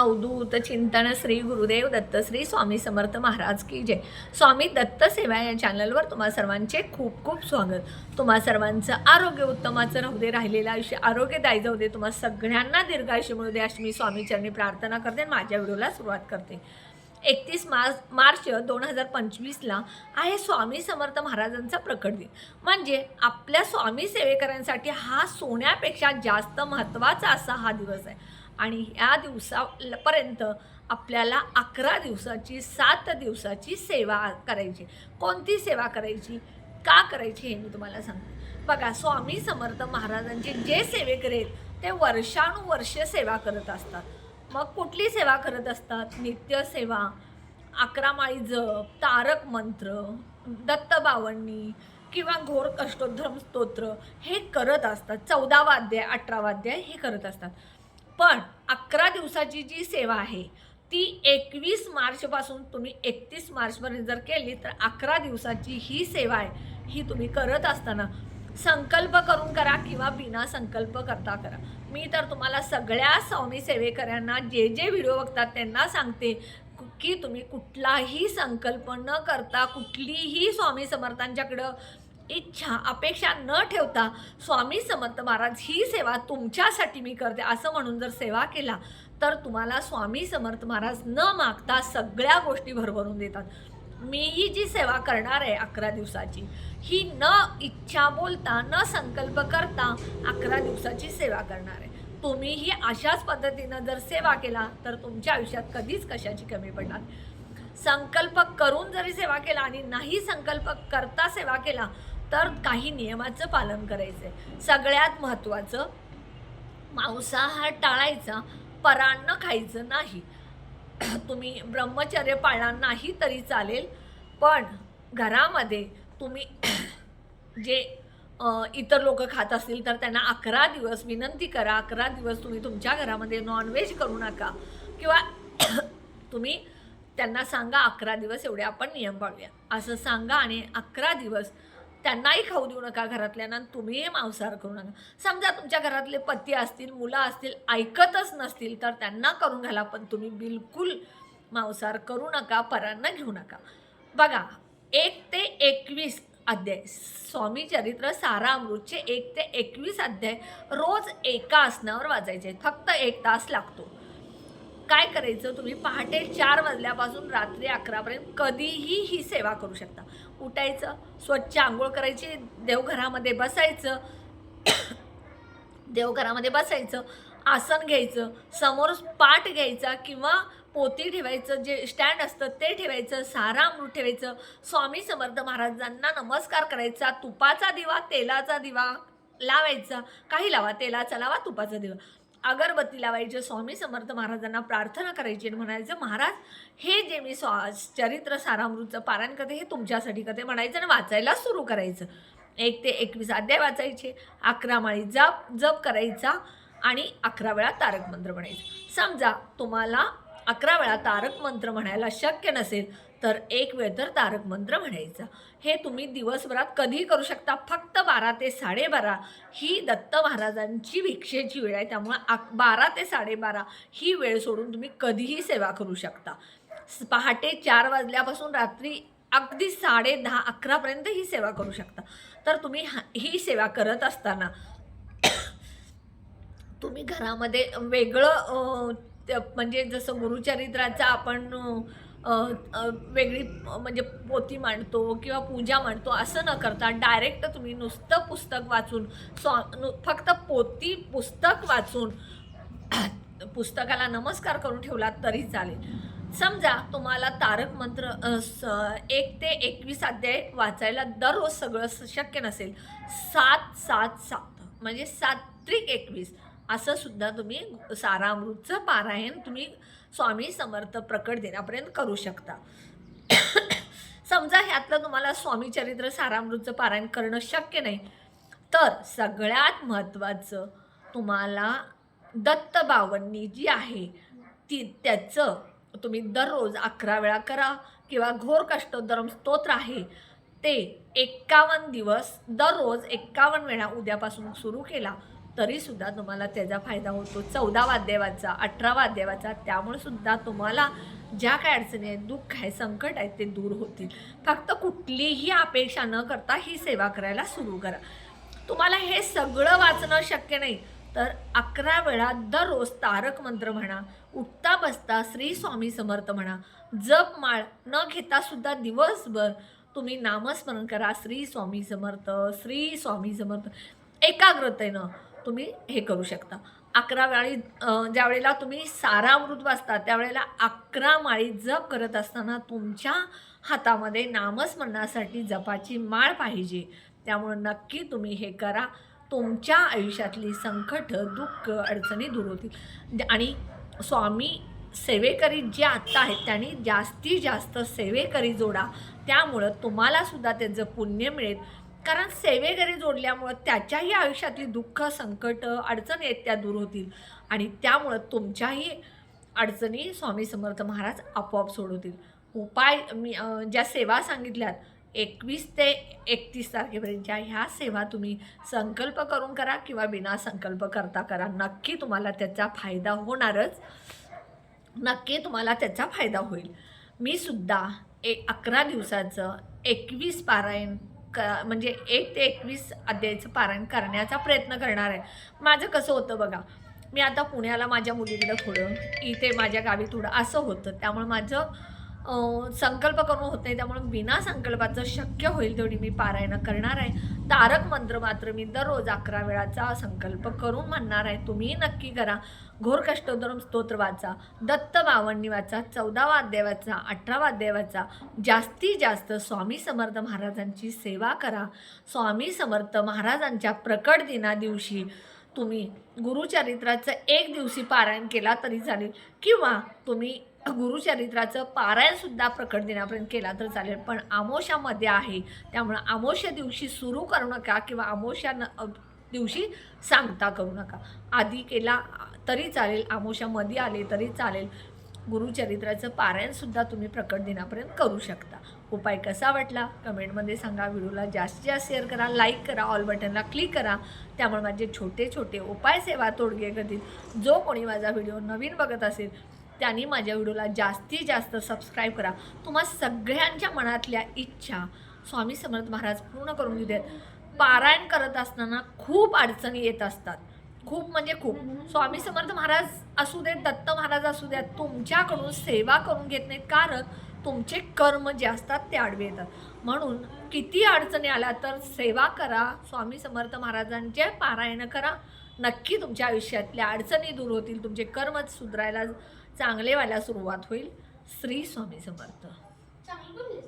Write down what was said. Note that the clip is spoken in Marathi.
अवधूत चिंतन श्री गुरुदेव दत्त श्री स्वामी समर्थ महाराज की जय. स्वामी दत्त सेवा या चॅनलवर तुम्हा सर्वांचे खूप खूप स्वागत. तुम्हा सर्वांचं आरोग्य उत्तमाचं राहू दे राहिलेलं आयुष्य आरोग्यदायी जाऊ दे तुम्हा सगळ्यांना दीर्घायुष्य मिळू दे अशी मी स्वामी चरणी प्रार्थना करते आणि माझ्या व्हिडिओला सुरुवात करते. एकतीस मार्च मार्च दोन हजार पंचवीसला आहे स्वामी समर्थ महाराजांचा प्रकट दिन. म्हणजे आपल्या स्वामी सेवेकरांसाठी हा सोन्यापेक्षा जास्त महत्त्वाचा असा हा दिवस आहे. आणि ह्या दिवसापर्यंत आपल्याला अकरा दिवसाची सात दिवसाची सेवा करायची. कोणती सेवा करायची? का करायची हे मी तुम्हाला सांगते. बघा स्वामी समर्थ महाराजांचे जे सेवेकरी आहेत ते वर्षानुवर्ष सेवा करत असतात. मग कुठली सेवा करत असतात? नित्यसेवा अकरा माळी जप तारक मंत्र दत्त किंवा घोर कष्टोद्धम स्तोत्र हे करत असतात. चौदा वाद्य अठरा वाद्य हे करत असतात. पण अकरा दिवसाची जी सेवा आहे ती एकवीस मार्चपासून तुम्ही एकतीस मार्चपर्यंत जर केली तर अकरा दिवसाची ही सेवा आहे ही तुम्ही करत असताना संकल्प करून करा किंवा बिना संकल्प करता करा. मी तर तुम्हाला सगळ्या स्वामी सेवेकऱ्यांना जे जे व्हिडिओ बघतात त्यांना सांगते की तुम्ही कुठलाही संकल्प न करता कुठलीही स्वामी समर्थांच्याकडं इच्छा अपेक्षा न ठेवता स्वामी समर्थ महाराज ही सेवा तुमच्यासाठी मी करते असं म्हणून जर सेवा केला तर तुम्हाला स्वामी समर्थ महाराज न मागता सगळ्या गोष्टी भरभरून देतात. मी ही जी सेवा करणार आहे अकरा दिवसाची ही न इच्छा बोलता न संकल्प करता अकरा दिवसाची सेवा करणार आहे. तुम्हीही अशाच पद्धतीनं जर सेवा केला तर तुमच्या आयुष्यात कधीच कशाची कमी पडणार? संकल्प करून जरी सेवा केला आणि नाही संकल्प करता सेवा केला तर काही नियमाचं पालन करायचं आहे सगळ्यात महत्त्वाचं मांसाहार टाळायचा परान्न खायचं नाही. तुम्ही ब्रह्मचर्य पाळणार नाही तरी चालेल पण घरामध्ये तुम्ही जे इतर लोक खात असतील तर त्यांना अकरा दिवस विनंती करा अकरा दिवस तुम्ही तुमच्या घरामध्ये नॉनव्हेज करू नका. किंवा तुम्ही त्यांना सांगा अकरा दिवस एवढे आपण नियम पाळूया. असं सांगा आणि अकरा दिवस त्यांनाही खाऊ देऊ नका घरातल्यांना तुम्हीही मांसाहार करू नका. समजा तुमच्या घरातले पती असतील मुलं असतील ऐकतच नसतील तर त्यांना करून घाला पण तुम्ही बिलकुल मांसाहार करू नका परांना घेऊ नका. बघा एक ते एकवीस अध्याय. स्वामी चरित्र सारा अमृतचे एक ते एकवीस अध्याय रोज एका आसनावर वाजायचे. फक्त एक तास लागतो. काय करायचं? तुम्ही पहाटे चार वाजल्यापासून रात्री अकरापर्यंत कधीही ही सेवा करू शकता. उठायचं स्वच्छ आंघोळ करायची देवघरामध्ये बसायचं देवघरामध्ये बसायचं आसन घ्यायचं समोर पाठ घ्यायचा किंवा पोती ठेवायचं जे स्टँड असतं ते ठेवायचं सारा अमृत ठेवायचं. स्वामी समर्थ महाराजांना नमस्कार करायचा तुपाचा दिवा तेलाचा दिवा लावायचा. काही लावा तेलाचा लावा तुपाचा दिवा. अगरबत्ती लावायचे स्वामी समर्थ महाराजांना प्रार्थना करायची आणि म्हणायचं महाराज हे जे मी स्वा चरित्र सारामृतचं पारायण करते हे तुमच्यासाठी करते म्हणायचं आणि वाचायला सुरू करायचं. एक ते एकवीस अध्याय वाचायचे अकरा माळी जप जप करायचा आणि अकरा वेळा तारक मंत्र म्हणायचं. समजा तुम्हाला अकरा वेळा तारक मंत्र म्हणायला शक्य नसेल तर एक वेळ तर तारक मंत्र म्हणायचा. हे तुम्ही दिवसभरात कधीही करू शकता फक्त बारा ते साडेबारा ही दत्त महाराजांची भिक्षेची वेळ आहे त्यामुळे अक बारा ते साडेबारा ही वेळ सोडून तुम्ही कधीही सेवा करू शकता. पहाटे चार वाजल्यापासून रात्री अगदी साडे दहा अकरापर्यंत ही सेवा करू शकता. तर तुम्ही हा- ही सेवा करत असताना तुम्ही घरामध्ये वेगळं म्हणजे जसं गुरुचरित्राचा आपण वेगळी म्हणजे पोती मांडतो किंवा पूजा मांडतो असं न करता डायरेक्ट तुम्ही नुसतं पुस्तक वाचून स्वा नु फक्त पोती पुस्तक वाचून पुस्तकाला नमस्कार करून ठेवला तरी चालेल. समजा तुम्हाला तारक मंत्र स- एक ते एकवीस अध्याय वाचायला दररोज सगळं शक्य नसेल सात सात सात म्हणजे सात्विक एकवीस. असं सुद्धा तुम्ही सारामृतचं पारायण तुम्ही स्वामी समर्थ प्रकट देण्यापर्यंत करू शकता. समजा ह्यातलं तुम्हाला स्वामी चरित्र सारामृतचं पारायण करणं शक्य नाही तर सगळ्यात महत्त्वाचं तुम्हाला दत्त बावन्नी जी आहे ती त्याचं तुम्ही दररोज अकरा वेळा करा किंवा घोर कष्टोद्धरम स्तोत्र आहे ते एक्कावन्न दिवस दररोज एक्कावन्न वेळा उद्यापासून सुरू केला. तरीसुद्धा तुम्हाला त्याचा फायदा होतो. चौदा वाद्यवाचा अठरावा अध्यायाचा त्यामुळेसुद्धा तुम्हाला ज्या काय अडचणी आहेत दुःख आहे संकट आहेत ते दूर होतील. फक्त कुठलीही अपेक्षा न करता ही सेवा करायला सुरू करा. तुम्हाला हे सगळं वाचणं शक्य नाही तर अकरा वेळा दररोज तारक मंत्र म्हणा उठता बसता श्री स्वामी समर्थ म्हणा जप माळ न घेता सुद्धा दिवसभर तुम्ही नामस्मरण करा श्री स्वामी समर्थ श्री स्वामी समर्थ. एकाग्रतेनं. तुम्ही हे करू शकता. अकरा वेळी ज्या ज्यावेळेला तुम्ही सारामृत वाचता त्यावेळेला अकरा माळी जप करत असताना तुमच्या हातामध्ये नामस्मरणासाठी जपाची माळ पाहिजे. त्यामुळं नक्की तुम्ही हे करा. तुमच्या आयुष्यातली संकट दुःख अडचणी दूर होतील. आणि स्वामी सेवेकरी जे आत्ता आहेत त्यांनी जास्तीत जास्त सेवेकरी जोडा. त्यामुळं तुम्हालासुद्धा त्याचं पुण्य मिळेल. कारण सेवेकरी जोडल्यामुळं त्याच्याही आयुष्यातली दुःख संकट अडचणी आहेत त्या दूर होतील. आणि त्यामुळं तुमच्याही अडचणी स्वामी समर्थ महाराज आपोआप सोडवतील. उपाय मी ज्या सेवा सांगितल्यात एकवीस ते एकतीस तारखेपर्यंतच्या ह्या सेवा तुम्ही संकल्प करून करा किंवा बिना संकल्प करता करा. नक्की तुम्हाला त्याचा फायदा होणारच. नक्की तुम्हाला त्याचा फायदा होईल. मी सुद्धा एक अकरा दिवसाचं एकवीस पारायण क म्हणजे एक ते एकवीस अध्यायाचं पारायण करण्याचा प्रयत्न करणार आहे. माझं कसं होतं बघा मी आता पुण्याला माझ्या मुलीकडं थोडं इथे माझ्या गावी थोडं असं होतं. त्यामुळे माझं संकल्प करून होत नाही. त्यामुळे बिना संकल्पाचं शक्य होईल तेवढी मी पारायण करणार आहे. तारक मंत्र मात्र मी दररोज अकरा वेळाचा संकल्प करून म्हणणार आहे. तुम्ही नक्की करा. घोर कष्टोदरम स्तोत्र वाचा. दत्त बावन्नी वाचा. चौदावा अध्याय वाचा. अठरावा अध्याय वाचा. जास्तीत जास्त स्वामी समर्थ महाराजांची सेवा करा. स्वामी समर्थ महाराजांच्या प्रकट दिना दिवशी तुम्ही गुरुचरित्राचं एक दिवशी पारायण केला तरी चालेल. किंवा तुम्ही गुरुचरित्राचं पारायणसुद्धा प्रकट दिनापर्यंत केला तर चालेल. पण आमोशामध्ये आहे. त्यामुळं आमोशा दिवशी सुरू करू नका किंवा आमोशा न दिवशी सांगता करू नका. आधी केला तरी चालेल. आमोशामध्ये आले तरी चालेल. गुरुचरित्राचं पारायणसुद्धा तुम्ही प्रकट दिनापर्यंत करू शकता. उपाय कसा वाटला? कमेंटमध्ये सांगा. व्हिडिओला जास्तीत जास्त शेअर करा. लाईक करा. ऑल बटनला क्लिक करा. त्यामुळे माझे छोटे छोटे उपाय सेवा तोडगे करतील जो कोणी माझा व्हिडिओ नवीन बघत असेल त्यांनी माझ्या व्हिडिओला जास्तीत जास्त सबस्क्राईब करा. तुम्हा सगळ्यांच्या मनातल्या इच्छा स्वामी समर्थ महाराज पूर्ण करून घेऊ देत. पारायण करत असताना खूप अडचणी येत असतात. खूप म्हणजे खूप. स्वामी समर्थ महाराज असू देत दत्त महाराज असू देत तुमच्याकडून सेवा करून घेत नाहीत कारण तुमचे कर्म जे असतात ते आडवे येतात. म्हणून किती अडचणी आल्या तर सेवा करा स्वामी समर्थ महाराजांचे पारायण करा. नक्की तुमच्या आयुष्यातल्या अडचणी दूर होतील तुमचे कर्म सुधारायला चांगले व्हायला सुरुवात होईल. श्री स्वामी समर्थ. चांगलं